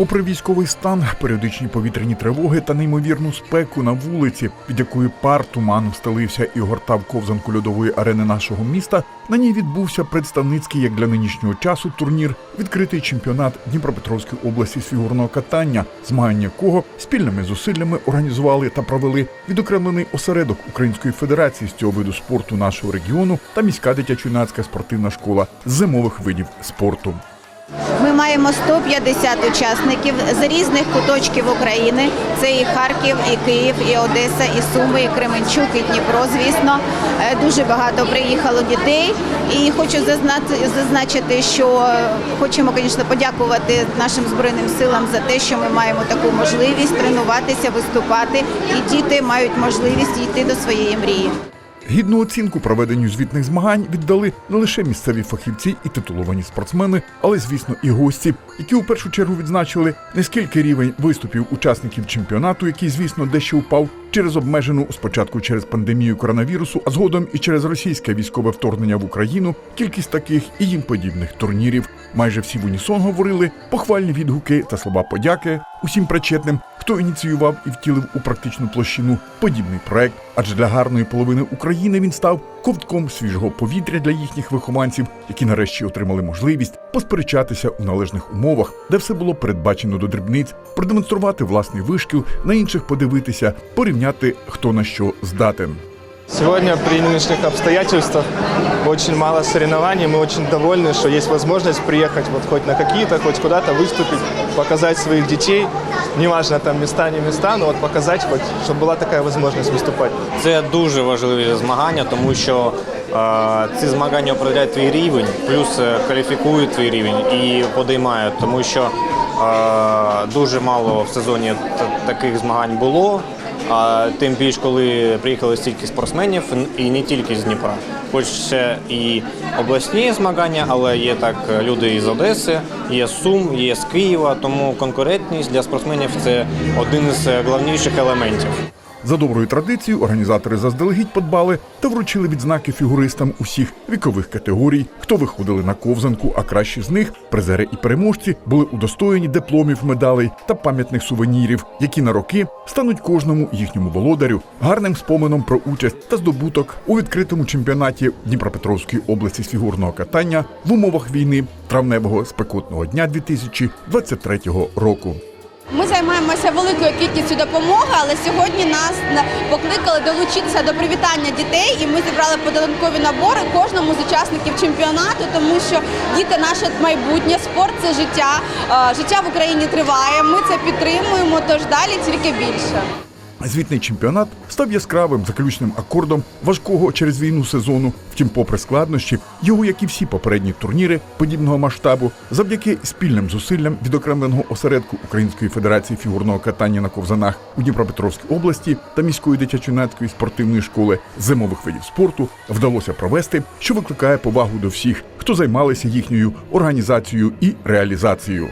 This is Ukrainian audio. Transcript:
Попри військовий стан, періодичні повітряні тривоги та неймовірну спеку на вулиці, від якої пар туману стелився і огортав ковзанку льодової арени нашого міста, на ній відбувся представницький, як для нинішнього часу, турнір, відкритий чемпіонат Дніпропетровської області з фігурного катання, змагання якого спільними зусиллями організували та провели відокремлений осередок Української федерації з цього виду спорту нашого регіону та міська дитячо-юнацька спортивна школа зимових видів спорту. Ми маємо 150 учасників з різних куточків України. Це і Харків, і Київ, і Одеса, і Суми, і Кременчук, і Дніпро. Звісно, Е, дуже багато приїхало дітей. І хочу зазначити, що хочемо, звісно, подякувати нашим збройним силам за те, що ми маємо таку можливість тренуватися, виступати, і діти мають можливість йти до своєї мрії. Гідну оцінку проведенню звітних змагань віддали не лише місцеві фахівці і титуловані спортсмени, але звісно і гості, які у першу чергу відзначили не скільки рівень виступів учасників чемпіонату, який, звісно, дещо упав через обмежену спочатку через пандемію коронавірусу, а згодом і через російське військове вторгнення в Україну, кількість таких і їм подібних турнірів. Майже всі в унісон говорили похвальні відгуки та слова подяки усім причетним, хто ініціював і втілив у практичну площину подібний проект. Адже для гарної половини України він став ковтком свіжого повітря для їхніх вихованців, які нарешті отримали можливість посперечатися у належних умовах, де все було передбачено до дрібниць, продемонструвати власний вишкіл, на інших подивитися, порівняти хто на що здатен. Сегодня при нынешних обстоятельствах очень мало соревнований. Мы очень довольны, что есть возможность приехать вот хоть на какие-то, хоть куда-то выступить, показать своих детей. Неважно, там места, не места, но вот показать хоть, чтобы была такая возможность выступать. Це дуже важливі змагання, тому що е, ці змагання определяють твій рівень, плюс е, кваліфікують твій рівень і подіймають, тому що е, дуже мало в сезоні т- таких змагань було. А тим більш, коли приїхали стільки спортсменів, і не тільки з Дніпра. Хоч ще і обласні змагання, але є так люди із Одеси, є Сум, є з Києва. Тому конкурентність для спортсменів це один із головніших елементів. За доброю традицією організатори заздалегідь подбали та вручили відзнаки фігуристам усіх вікових категорій, хто виходили на ковзанку, а кращі з них призери і переможці були удостоєні дипломів, медалей та пам'ятних сувенірів, які на роки стануть кожному їхньому володарю гарним споменом про участь та здобуток у відкритому чемпіонаті Дніпропетровської області з фігурного катання в умовах війни травневого спекотного дня 2023 року. Ми займаємося великою кількістю допомоги, але сьогодні нас покликали долучитися до привітання дітей, і ми зібрали подарункові набори кожному з учасників чемпіонату, тому що діти наше майбутнє, спорт це життя. Життя в Україні триває. Ми це підтримуємо, тож далі тільки більше. Звітний чемпіонат став яскравим заключним акордом важкого через війну сезону. Втім, попри складнощі, його, як і всі попередні турніри подібного масштабу, завдяки спільним зусиллям відокремленого осередку Української федерації фігурного катання на ковзанах у Дніпропетровській області та міської дитячо-юнацької спортивної школи зимових видів спорту вдалося провести, що викликає повагу до всіх, хто займалися їхньою організацією і реалізацією.